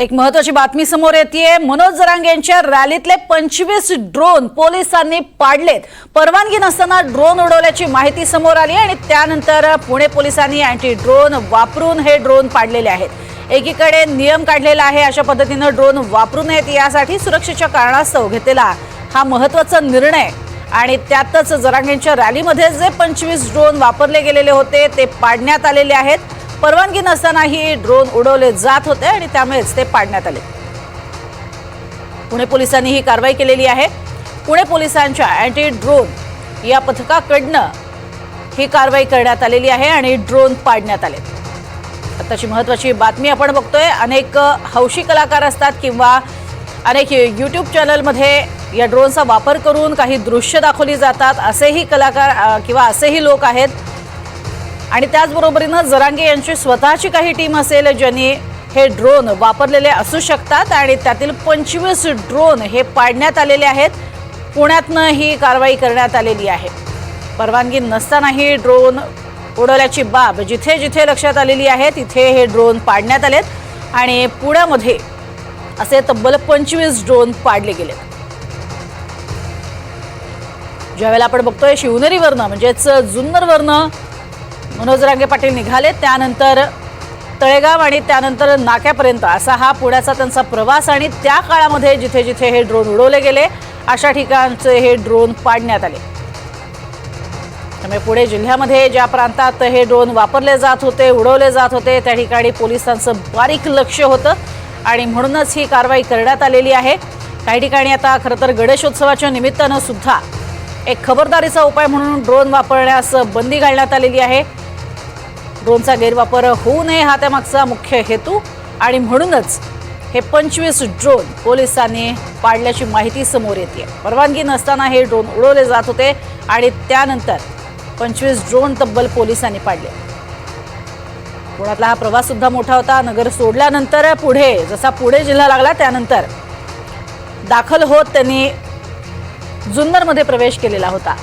एक महत्वाची बातमी समोर येते मनोज जरांगे यांच्या रॅलीतले पंचवीस ड्रोन पोलिसांनी पाडलेत. परवानगी नसताना ड्रोन उडवल्याची माहिती समोर आली आणि त्यानंतर पुणे पोलिसांनी अँटी ड्रोन वापरून हे ड्रोन पाडलेले आहेत. एकीकडे नियम काढलेला आहे अशा पद्धतीनं ड्रोन वापरू नयेत यासाठी सुरक्षेच्या कारणास्तव घेतलेला हा महत्त्वाचा निर्णय. आणि त्यातच जरांगेंच्या रॅलीमध्ये जे पंचवीस ड्रोन वापरले गेलेले होते ते पाडण्यात आलेले आहेत. परवानगी नसतानाही ड्रोन उडवले जात होते आणि त्यामुळेच ते पाडण्यात आले. पुणे पोलिसांनी ही कारवाई केलेली आहे. पुणे पोलिसांच्या अँटी ड्रोन या पथकाकडनं ही कारवाई करण्यात आलेली आहे आणि ड्रोन पाडण्यात आले. आताची महत्वाची बातमी आपण बघतोय. अनेक हौशी कलाकार असतात किंवा अनेक यूट्यूब चॅनलमध्ये या ड्रोनचा वापर करून काही दृश्य दाखवली जातात. असेही कलाकार किंवा असेही लोक आहेत. आणि त्याचबरोबरीनं जरांगे यांची स्वतःची काही टीम असेल ज्यांनी हे ड्रोन वापरलेले असू शकतात आणि त्यातील पंचवीस ड्रोन हे पाडण्यात आलेले आहेत. पुण्यातनं ही कारवाई करण्यात आलेली आहे. परवानगी नसतानाही ड्रोन उडवल्याची बाब जिथे जिथे लक्षात आलेली आहे तिथे हे ड्रोन पाडण्यात आलेत. आणि पुण्यामध्ये असे तब्बल पंचवीस ड्रोन पाडले गेलेत. ज्यावेळेला आपण बघतोय शिवनेरीवरनं म्हणजेच जुन्नरवरनं मनोज रांगे पाटील निघाले. त्यानंतर तळेगाव आणि त्यानंतर नाक्यापर्यंत असा हा पुण्याचा त्यांचा प्रवास आणि त्या काळामध्ये जिथे जिथे हे ड्रोन उडवले गेले अशा ठिकाणचे हे ड्रोन पाडण्यात आले. त्यामुळे पुणे जिल्ह्यामध्ये ज्या प्रांतात हे ड्रोन वापरले जात होते उडवले जात होते त्या ठिकाणी पोलिसांचं बारीक लक्ष होतं आणि म्हणूनच ही कारवाई करण्यात आलेली आहे. काही ठिकाणी आता खरं तर गणेशोत्सवाच्या निमित्तानं सुद्धा एक खबरदारीचा उपाय म्हणून ड्रोन वापरण्यास बंदी घालण्यात आलेली आहे. ड्रोनचा गैरवापर होऊ नये हा त्यामागचा मुख्य हेतू आणि म्हणूनच हे पंचवीस ड्रोन पोलिसांनी पाडल्याची माहिती समोर येते परवानगी नसताना हे ड्रोन उडवले जात होते आणि त्यानंतर पंचवीस ड्रोन तब्बल पोलिसांनी पाडले. पुण्यातला हा प्रवास सुद्धा मोठा होता. नगर सोडल्यानंतर पुढे जसा पुढे जिल्हा लागला त्यानंतर दाखल होत त्यांनी जुन्नरमध्ये प्रवेश केलेला होता.